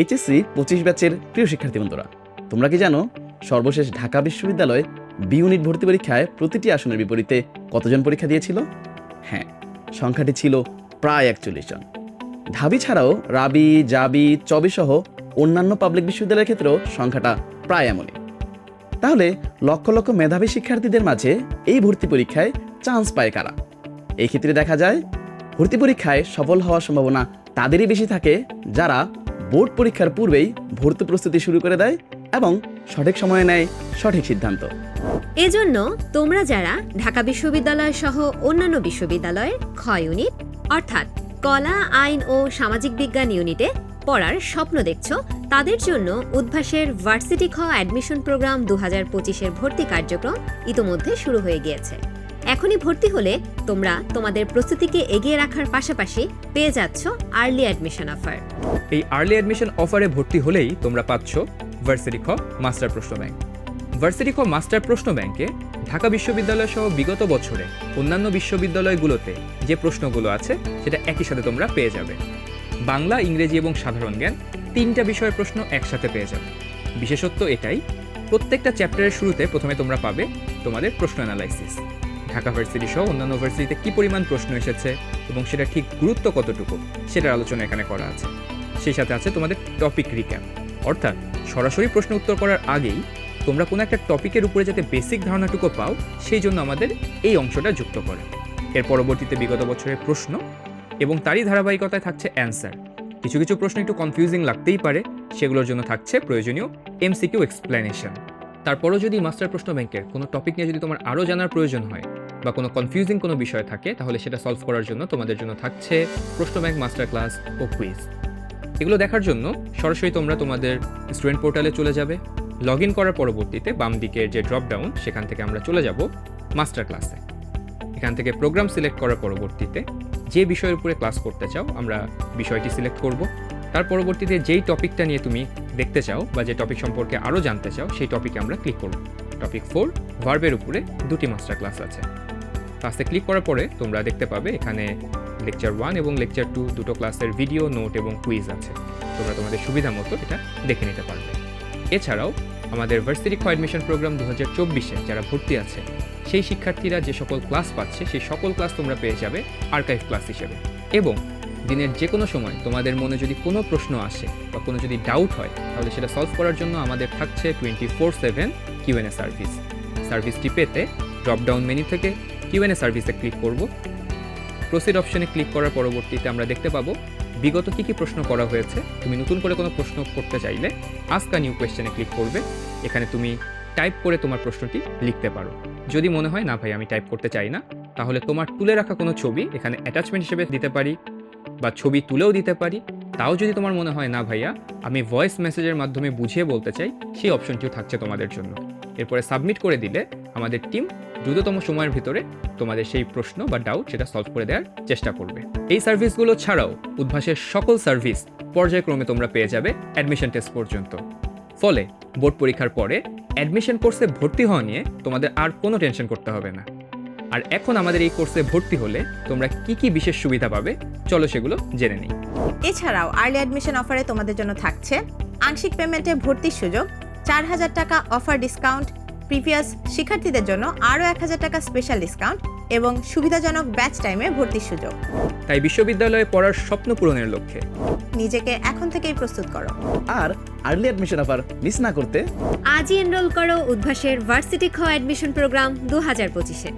HSC পঁচিশ ব্যাচের প্রিয় শিক্ষার্থী বন্ধুরা, তোমরা কি জানো সর্বশেষ ঢাকা বিশ্ববিদ্যালয় বি ইউনিট ভর্তি পরীক্ষায় প্রতিটি আসনের বিপরীতে কতজন পরীক্ষা দিয়েছিল? হ্যাঁ সংখ্যাটি ছিল প্রায় একচল্লিশ জন। ঢাবি ছাড়াও রাবি, জাবি, চবি সহ অন্যান্য পাবলিক বিশ্ববিদ্যালয়ের ক্ষেত্রেও সংখ্যাটা প্রায় এমনই। তাহলে লক্ষ লক্ষ মেধাবী শিক্ষার্থীদের মাঝে এই ভর্তি পরীক্ষায় চান্স পায় কারা? এই ক্ষেত্রে দেখা যায় ভর্তি পরীক্ষায় সফল হওয়ার সম্ভাবনা তাদেরই বেশি থাকে যারা বোর্ড পরীক্ষার পূর্বেই ভর্তি প্রস্তুতি শুরু করে দেয় এবং সঠিক সময়ে নেয় সঠিক সিদ্ধান্ত। এজন্য তোমরা যারা ঢাকা বিশ্ববিদ্যালয় সহ অন্যান্য বিশ্ববিদ্যালয়ের খ ইউনিট, অর্থাৎ কলা, আইন ও সামাজিক বিজ্ঞান ইউনিটে পড়ার স্বপ্ন দেখছ, তাদের জন্য উদ্ভাসের ভার্সিটি খ অ্যাডমিশন প্রোগ্রাম দু হাজার পঁচিশের ভর্তি কার্যক্রম ইতোমধ্যে শুরু হয়ে গিয়েছে। এখনই ভর্তি হলে তোমরা তোমাদের প্রস্তুতিকে এগিয়ে রাখার পাশাপাশি পেয়ে যাচ্ছ আর্লি অ্যাডমিশন অফার এই আর্লি অ্যাডমিশন অফারে ভর্তি হলেই তোমরা পাচ্ছ ভার্সিটি খ মাস্টার প্রশ্ন ব্যাংক ভার্সিটি খ মাস্টার প্রশ্ন ব্যাংকে ঢাকা বিশ্ববিদ্যালয় সহ বিগত বছরে অন্যান্য বিশ্ববিদ্যালয়গুলোতে যে প্রশ্নগুলো আছে সেটা একই সাথে তোমরা পেয়ে যাবে। বাংলা, ইংরেজি এবং সাধারণ জ্ঞান তিনটা বিষয়ের প্রশ্ন একসাথে পেয়ে যাবে। বিশেষত্ব এটাই, প্রত্যেকটা চ্যাপ্টারের শুরুতে প্রথমে তোমরা পাবে তোমাদের প্রশ্ন অ্যানালাইসিস ঢাকা ভার্সিটি সহ অন্যান্য ভার্সিটিতে কী পরিমাণ প্রশ্ন এসেছে এবং সেটা ঠিক গুরুত্ব কতটুকু সেটার আলোচনা এখানে করা আছে। সেই সাথে আছে তোমাদের টপিক রিক্যাপ অর্থাৎ সরাসরি প্রশ্ন উত্তর করার আগেই তোমরা কোনো একটা টপিকের উপরে যাতে বেসিক ধারণাটুকু পাও, সেই জন্য আমাদের এই অংশটা যুক্ত করে। এর পরবর্তীতে বিগত বছরের প্রশ্ন এবং তারই ধারাবাহিকতায় থাকছে অ্যান্সার কিছু কিছু প্রশ্ন একটু কনফিউজিং লাগতেই পারে, সেগুলোর জন্য থাকছে প্রয়োজনীয় এমসিকিউ এক্সপ্লেনেশন তারপরও যদি মাস্টার প্রশ্ন ব্যাংকের কোনো টপিক নিয়ে যদি তোমার আরও জানার প্রয়োজন হয় বা কোনো কনফিউজিং কোনো বিষয় থাকে, তাহলে সেটা সলভ করার জন্য তোমাদের জন্য থাকছে প্রশ্ন ব্যাংক মাস্টার ক্লাস ও কুইজ এগুলো দেখার জন্য সরাসরি তোমরা তোমাদের স্টুডেন্ট পোর্টালে চলে যাবে। লগ ইন করার পরবর্তীতে বাম দিকের যে ড্রপ ডাউন সেখান থেকে আমরা চলে যাব মাস্টার ক্লাসে। এখান থেকে প্রোগ্রাম সিলেক্ট করার পরবর্তীতে যে বিষয়ের উপরে ক্লাস করতে চাও, আমরা বিষয়টি সিলেক্ট করব। তার পরবর্তীতে যেই টপিকটা নিয়ে তুমি দেখতে চাও বা যে টপিক সম্পর্কে আরও জানতে চাও, সেই টপিকে আমরা ক্লিক করব। টপিক ফোর ভার্বের উপরে দুটি মাস্টার ক্লাস আছে। ক্লাসে ক্লিক করার পরে তোমরা দেখতে পাবে এখানে লেকচার ওয়ান এবং লেকচার টু দুটো ক্লাসের ভিডিও নোট এবং কুইজ আছে। তোমরা তোমাদের সুবিধা মতো এটা দেখে নিতে পারবে। এছাড়াও আমাদের ভার্সিটি অ্যাডমিশন প্রোগ্রাম দু হাজার চব্বিশে যারা ভর্তি আছে, সেই শিক্ষার্থীরা যে সকল ক্লাস পাচ্ছে, সেই সকল ক্লাস তোমরা পেয়ে যাবে আর্কাইভ ক্লাস হিসেবে। এবং দিনের যে কোনো সময় তোমাদের মনে যদি কোনো প্রশ্ন আসে বা কোনো যদি ডাউট হয়, তাহলে সেটা সলভ করার জন্য আমাদের থাকছে twenty four seven QnA service সার্ভিসটি পেতে ড্রপ ডাউন মেনু থেকে কিউএনএ সার্ভিসে ক্লিক করব। প্রসিড অপশনে ক্লিক করার পরবর্তীতে আমরা দেখতে পাবো বিগত কী কী প্রশ্ন করা হয়েছে। তুমি নতুন করে কোনো প্রশ্ন করতে চাইলে আস্কা নিউ কোয়েশ্চেনে ক্লিক করবে। এখানে তুমি টাইপ করে তোমার প্রশ্নটি লিখতে পারো। যদি মনে হয়, না ভাই, আমি টাইপ করতে চাই না, তাহলে তোমার তুলে রাখা কোনো ছবি এখানে অ্যাটাচমেন্ট হিসেবে দিতে পারি। বা ছবি তুলেও দিতে পারি, তাও যদি তোমার মনে হয়, না ভাইয়া, আমি ভয়েস মেসেজের মাধ্যমে বুঝিয়ে বলতে চাই, সেই অপশনটিও থাকছে তোমাদের জন্য। এরপরে সাবমিট করে দিলে আমাদের টিম দ্রুততম সময়ের ভিতরে তোমাদের সেই প্রশ্ন বা ডাউট সেটা সলভ করে দেওয়ার চেষ্টা করবে। এই সার্ভিসগুলো ছাড়াও উদ্ভাসের সকল সার্ভিস পর্যায়ক্রমে তোমরা পেয়ে যাবে অ্যাডমিশন টেস্ট পর্যন্ত। ফলে বোর্ড পরীক্ষার পরে অ্যাডমিশন কোর্সে ভর্তি হওয়া নিয়ে তোমাদের আর কোনো টেনশন করতে হবে না। আর এখন আমাদের এই কোর্সে ভর্তি হলে তোমরা কি কি বিশেষ সুবিধা পাবে? চলো সেগুলো জেনে নিই। এছাড়াও আর্লি অ্যাডমিশন অফারে তোমাদের জন্য থাকছে আংশিক পেমেন্টে ভর্তির সুযোগ চার হাজার টাকা অফার ডিসকাউন্ট প্রিভিয়াস শিক্ষার্থীদের জন্য আরও এক হাজার টাকা স্পেশাল ডিসকাউন্ট এবং সুবিধাজনক ব্যাচ টাইমে ভর্তির সুযোগ। তাই বিশ্ববিদ্যালয়ে পড়ার স্বপ্ন পূরণের লক্ষ্যে। নিজেকে এখন থেকেই প্রস্তুত করো। আর আর্লি অ্যাডমিশন অফার মিস না করতে? আজই এনরোল করো উদ্ভাসের ভার্সিটি খ অ্যাডমিশন প্রোগ্রাম দু হাজার পঁচিশে।